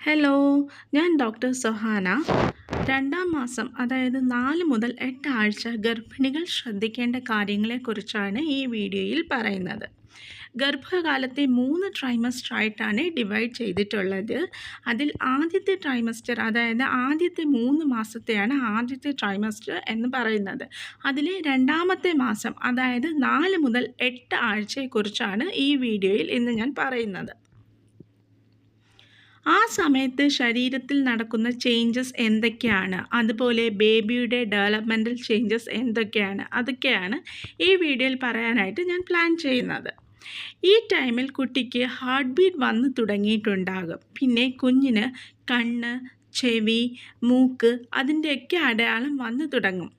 Hello ഞാൻ doctor സൊഹാന. രണ്ടാം മാസം അതായത് നാല് മുതൽ എട്ട് ആഴ്ച ഗർഭിണികൾ ശ്രദ്ധിക്കേണ്ട കാര്യങ്ങളെക്കുറിച്ചാണ് ഈ വീഡിയോയിൽ പറയുന്നത്. ഗർഭകാലത്തെ മൂന്ന് ട്രൈമസ്റ്റർ ആയിട്ടാണ് ഡിവൈഡ് ചെയ്തിട്ടുള്ളത്. അതിൽ ആദ്യത്തെ ട്രൈമസ്റ്റർ അതായത് ആദ്യത്തെ മൂന്ന് മാസത്തെയാണ് ആദ്യത്തെ ട്രൈമസ്റ്റർ എന്ന് പറയുന്നത്. അതിലെ രണ്ടാമത്തെ മാസം അതായത് നാല് മുതൽ എട്ട് ആഴ്ചയെക്കുറിച്ചാണ് ഈ വീഡിയോയിൽ ഇന്ന് ഞാൻ പറയുന്നത്. ആ സമയത്ത് ശരീരത്തിൽ നടക്കുന്ന ചേഞ്ചസ് എന്തൊക്കെയാണ്? അതുപോലെ ബേബിയുടെ ഡെവലപ്മെന്റൽ ചേഞ്ചസ് എന്തൊക്കെയാണ്? അതൊക്കെയാണ് ഈ വീഡിയോയിൽ പറയാനായിട്ട് ഞാൻ പ്ലാൻ ചെയ്യുന്നത്. ഈ ടൈമിൽ കുട്ടിക്ക് ഹാർട്ട് ബീറ്റ് വന്നു തുടങ്ങിയിട്ടുണ്ടാകും. പിന്നെ കുഞ്ഞിന് കണ്ണ് ചെവി മൂക്ക് അതിന്റെയൊക്കെ അടയാളം വന്നു തുടങ്ങും.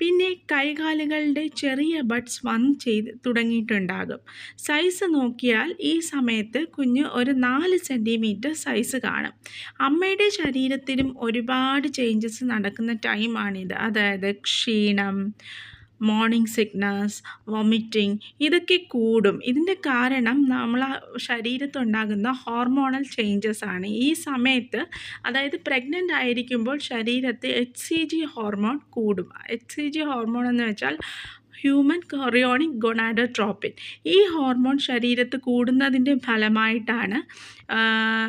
പിന്നെ കൈകാലുകളുടെ ചെറിയ ബഡ്സ് വന്ന് ചെയ്ത് തുടങ്ങിയിട്ടുണ്ടാകും. സൈസ് നോക്കിയാൽ ഈ സമയത്ത് കുഞ്ഞ് ഒരു നാല് സെന്റിമീറ്റർ സൈസ് കാണും. അമ്മയുടെ ശരീരത്തിലും ഒരുപാട് ചേഞ്ചസ് നടക്കുന്ന ടൈമാണിത് അതായത് ക്ഷീണം മോർണിംഗ് സിക്നസ് വൊമിറ്റിംഗ് ഇതൊക്കെ കൂടും. ഇതിന്റെ കാരണം നമ്മൾ ശരീരത്തുണ്ടാകുന്ന ഹോർമോണൽ ചേഞ്ചസ് ആണ്. ഈ സമയത്ത് അതായത് പ്രഗ്നന്റ് ആയിരിക്കുമ്പോൾ ശരീരത്തെ എച്ച് സി ജി ഹോർമോൺ കൂടും. എച്ച് സി ജി ഹോർമോൺ എന്ന് വെച്ചാൽ ഹ്യൂമൻ കൊറിയോണിക് ഗൊണാഡോട്രോപ്പിൻ ഈ ഹോർമോൺ ശരീരത്ത് കൂടുന്നതിന്റെ ഫലമായിട്ടാണ്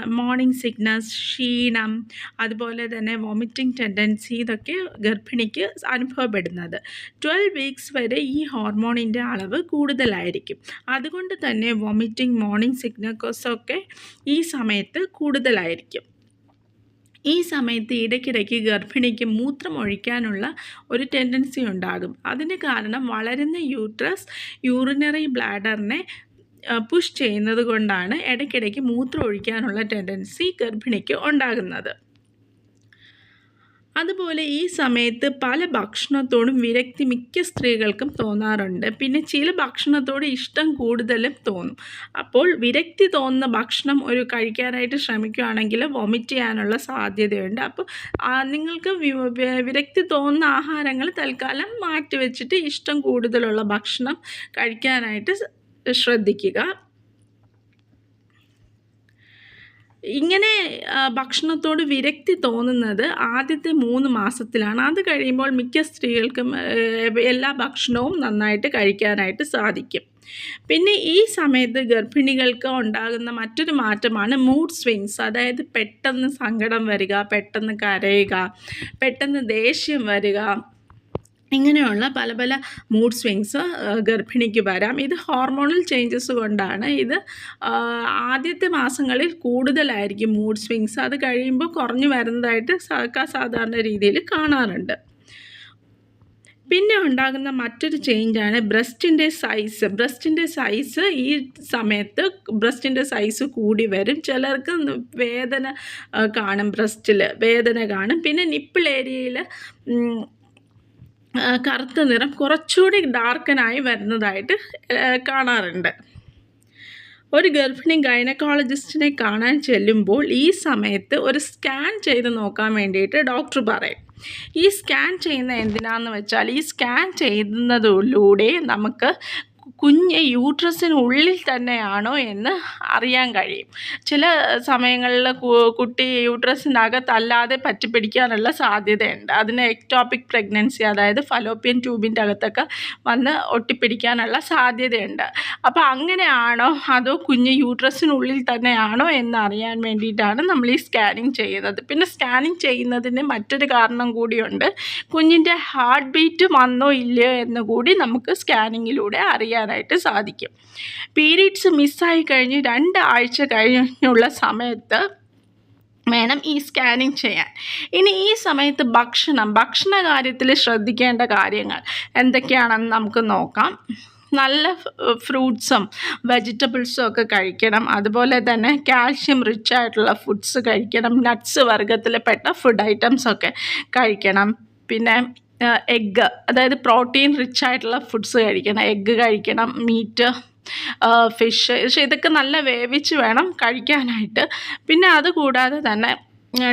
മോർണിംഗ് സിക്നസ് ക്ഷീണം അതുപോലെ തന്നെ വോമിറ്റിംഗ് ടെൻഡൻസി ഇതൊക്കെ ഗർഭിണിക്ക് അനുഭവപ്പെടുന്നത്. ട്വൽവ് വീക്സ് വരെ ഈ ഹോർമോണിന്റെ അളവ് കൂടുതലായിരിക്കും. അതുകൊണ്ട് തന്നെ വോമിറ്റിംഗ് മോർണിംഗ് സിക്നസൊക്കെ ഈ സമയത്ത് കൂടുതലായിരിക്കും. ഈ സമയത്ത് ഇടയ്ക്കിടയ്ക്ക് ഗർഭിണിക്ക് മൂത്രം ഒഴിക്കാനുള്ള ഒരു ടെൻഡൻസി ഉണ്ടാകും. അതിന് കാരണം വളരുന്ന യൂട്രസ് യൂറിനറി ബ്ലാഡറിനെ പുഷ് ചെയ്യുന്നത് കൊണ്ടാണ് ഇടയ്ക്കിടയ്ക്ക് മൂത്രം ഒഴിക്കാനുള്ള ടെൻഡൻസി ഗർഭിണിക്ക് ഉണ്ടാകുന്നത്. അതുപോലെ ഈ സമയത്ത് പല ഭക്ഷണത്തോടും വിരക്തി മിക്ക സ്ത്രീകൾക്കും തോന്നാറുണ്ട്. പിന്നെ ചില ഭക്ഷണത്തോട് ഇഷ്ടം കൂടുതലും തോന്നും. അപ്പോൾ വിരക്തി തോന്നുന്ന ഭക്ഷണം ഒരു കഴിക്കാനായിട്ട് ശ്രമിക്കുകയാണെങ്കിൽ വൊമിറ്റ് ചെയ്യാനുള്ള സാധ്യതയുണ്ട്. അപ്പോൾ നിങ്ങൾക്ക് വിരക്തി തോന്നുന്ന ആഹാരങ്ങൾ തൽക്കാലം മാറ്റി വെച്ചിട്ട് ഇഷ്ടം കൂടുതലുള്ള ഭക്ഷണം കഴിക്കാനായിട്ട് ശ്രദ്ധിക്കുക. ഇങ്ങനെ ഭക്ഷണത്തോട് വിരക്തി തോന്നുന്നത് ആദ്യത്തെ മൂന്ന് മാസത്തിലാണ്. അത് കഴിയുമ്പോൾ മിക്ക സ്ത്രീകൾക്കും എല്ലാ ഭക്ഷണവും നന്നായിട്ട് കഴിക്കാനായിട്ട് സാധിക്കും. പിന്നെ ഈ സമയത്ത് ഗർഭിണികൾക്ക് ഉണ്ടാകുന്ന മറ്റൊരു മാറ്റമാണ് മൂഡ് സ്വിങ്സ് അതായത് പെട്ടെന്ന് സങ്കടം വരിക പെട്ടെന്ന് കരയുക പെട്ടെന്ന് ദേഷ്യം വരിക ഇങ്ങനെയുള്ള പല പല മൂഡ് സ്വിങ്സ് ഗർഭിണിക്ക് വരാം. ഇത് ഹോർമോണൽ ചേഞ്ചസ് കൊണ്ടാണ്. ഇത് ആദ്യത്തെ മാസങ്ങളിൽ കൂടുതലായിരിക്കും മൂഡ് സ്വിങ്സ് അത് കഴിയുമ്പോൾ കുറഞ്ഞു വരുന്നതായിട്ട് സാധാരണ രീതിയിൽ കാണാറുണ്ട്. പിന്നെ ഉണ്ടാകുന്ന മറ്റൊരു ചേഞ്ചാണ് ബ്രസ്റ്റിന്റെ സൈസ് ബ്രസ്റ്റിന്റെ സൈസ് ഈ സമയത്ത് ബ്രസ്റ്റിന്റെ സൈസ് കൂടി വരും. ചിലർക്ക് വേദന കാണും ബ്രസ്റ്റിൽ വേദന കാണും. പിന്നെ നിപ്പിൾ ഏരിയയിൽ കറുത്ത നിറം കുറച്ചുകൂടി ഡാർക്കനായി വരുന്നതായിട്ട് കാണാറുണ്ട്. ഒരു ഗർഭിണി ഗൈനക്കോളജിസ്റ്റിനെ കാണാൻ ചെല്ലുമ്പോൾ ഈ സമയത്ത് ഒരു സ്കാൻ ചെയ്ത് നോക്കാൻ വേണ്ടിയിട്ട് ഡോക്ടർ പറയും. ഈ സ്കാൻ ചെയ്യുന്ന എന്തിനാന്ന് വെച്ചാൽ ഈ സ്കാൻ ചെയ്യുന്നതിലൂടെ നമുക്ക് കുഞ്ഞ് യൂട്രസിനുള്ളിൽ തന്നെയാണോ എന്ന് അറിയാൻ കഴിയും. ചില സമയങ്ങളിൽ കുട്ടി യൂട്രസിനകത്തല്ലാതെ പറ്റിപ്പിടിക്കാനുള്ള സാധ്യതയുണ്ട്. അതിന് എക്ടോപ്പിക് പ്രഗ്നൻസി അതായത് ഫലോപ്പിയൻ ട്യൂബിന്റെ അകത്തൊക്കെ വന്ന് ഒട്ടിപ്പിടിക്കാനുള്ള സാധ്യതയുണ്ട്. അപ്പോൾ അങ്ങനെയാണോ അതോ കുഞ്ഞ് യൂട്രസിനുള്ളിൽ തന്നെയാണോ എന്ന് അറിയാൻ വേണ്ടിയിട്ടാണ് നമ്മൾ ഈ സ്കാനിങ് ചെയ്യുന്നത്. പിന്നെ സ്കാനിങ് ചെയ്യുന്നതിന് മറ്റൊരു കാരണം കൂടിയുണ്ട്. കുഞ്ഞിന്റെ ഹാർട്ട് ബീറ്റ് വന്നോ ഇല്ലയോ എന്ന് കൂടി നമുക്ക് സ്കാനിങ്ങിലൂടെ അറിയാൻ ചെയ്യാനായിട്ട് സാധിക്കും. പീരീഡ്സ് മിസ്സായി കഴിഞ്ഞ് രണ്ടാഴ്ച കഴിഞ്ഞുള്ള സമയത്ത് വേണം ഈ സ്കാനിങ് ചെയ്യാൻ. ഇനി ഈ സമയത്ത് ഭക്ഷണം ഭക്ഷണ കാര്യത്തിൽ ശ്രദ്ധിക്കേണ്ട കാര്യങ്ങൾ എന്തൊക്കെയാണെന്ന് നമുക്ക് നോക്കാം. നല്ല ഫ്രൂട്ട്സും വെജിറ്റബിൾസും ഒക്കെ കഴിക്കണം. അതുപോലെ തന്നെ കാൽഷ്യം റിച്ച് ആയിട്ടുള്ള ഫുഡ്സ് കഴിക്കണം. നട്ട്സ് വർഗത്തിൽപ്പെട്ട ഫുഡ് ഐറ്റംസ് ഒക്കെ കഴിക്കണം. പിന്നെ എഗ്ഗ് അതായത് പ്രോട്ടീൻ റിച്ച് ആയിട്ടുള്ള ഫുഡ്സ് കഴിക്കണം. എഗ്ഗ് കഴിക്കണം മീറ്റ് ഫിഷ് പക്ഷേ ഇതൊക്കെ നല്ല വേവിച്ച് വേണം കഴിക്കാനായിട്ട്. പിന്നെ അതുകൂടാതെ തന്നെ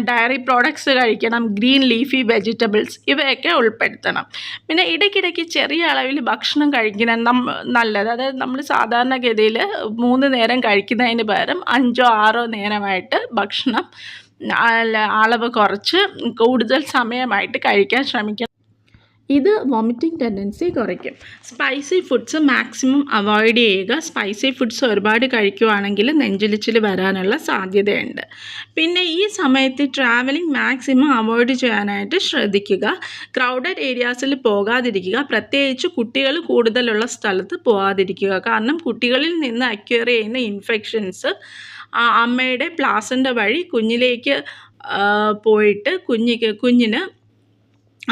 ഡയറി പ്രോഡക്ട്സ് കഴിക്കണം ഗ്രീൻ ലീഫി വെജിറ്റബിൾസ് ഇവയൊക്കെ ഉൾപ്പെടുത്തണം. പിന്നെ ഇടയ്ക്കിടയ്ക്ക് ചെറിയ അളവിൽ ഭക്ഷണം കഴിക്കണം നം നല്ലത്. അതായത് നമ്മൾ സാധാരണഗതിയിൽ മൂന്ന് നേരം കഴിക്കുന്നതിന് പകരം അഞ്ചോ ആറോ നേരമായിട്ട് ഭക്ഷണം അളവ് കുറച്ച് കൂടുതൽ സമയമായിട്ട് കഴിക്കാൻ ശ്രമിക്കണം. ഇത് വോമിറ്റിംഗ് ടെൻഡൻസി കുറയ്ക്കും. സ്പൈസി ഫുഡ്സ് മാക്സിമം അവോയ്ഡ് ചെയ്യുക. സ്പൈസി ഫുഡ്സ് ഒരുപാട് കഴിക്കുവാണെങ്കിൽ നെഞ്ചിലിച്ചിൽ വരാനുള്ള സാധ്യതയുണ്ട്. പിന്നെ ഈ സമയത്ത് ട്രാവലിംഗ് മാക്സിമം അവോയ്ഡ് ചെയ്യാനായിട്ട് ശ്രദ്ധിക്കുക. ക്രൗഡഡ് ഏരിയാസിൽ പോകാതിരിക്കുക. പ്രത്യേകിച്ച് കുട്ടികൾ കൂടുതലുള്ള സ്ഥലത്ത് പോകാതിരിക്കുക. കാരണം കുട്ടികളിൽ നിന്ന് അക്വയർ ചെയ്യുന്ന ഇൻഫെക്ഷൻസ് അമ്മയുടെ പ്ലാസന്റെ വഴി കുഞ്ഞിലേക്ക് പോയിട്ട് കുഞ്ഞിക്ക് കുഞ്ഞിന്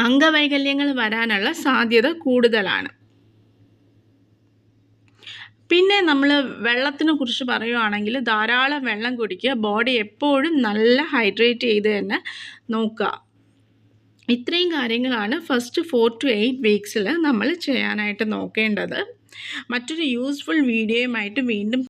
അംഗവൈകല്യങ്ങൾ വരാനുള്ള സാധ്യത കൂടുതലാണ്. പിന്നെ നമ്മൾ വെള്ളത്തിനെ കുറിച്ച് പറയുവാണെങ്കിൽ ധാരാളം വെള്ളം കുടിക്കുക ബോഡി എപ്പോഴും നല്ല ഹൈഡ്രേറ്റ് ചെയ്ത് തന്നെ നോക്കുക. ഇത്രയും കാര്യങ്ങളാണ് ഫസ്റ്റ് ഫോർ ടു എയ്റ്റ് വീക്സിൽ നമ്മൾ ചെയ്യാനായിട്ട് നോക്കേണ്ടത്. മറ്റൊരു യൂസ്ഫുൾ വീഡിയോയുമായിട്ട് വീണ്ടും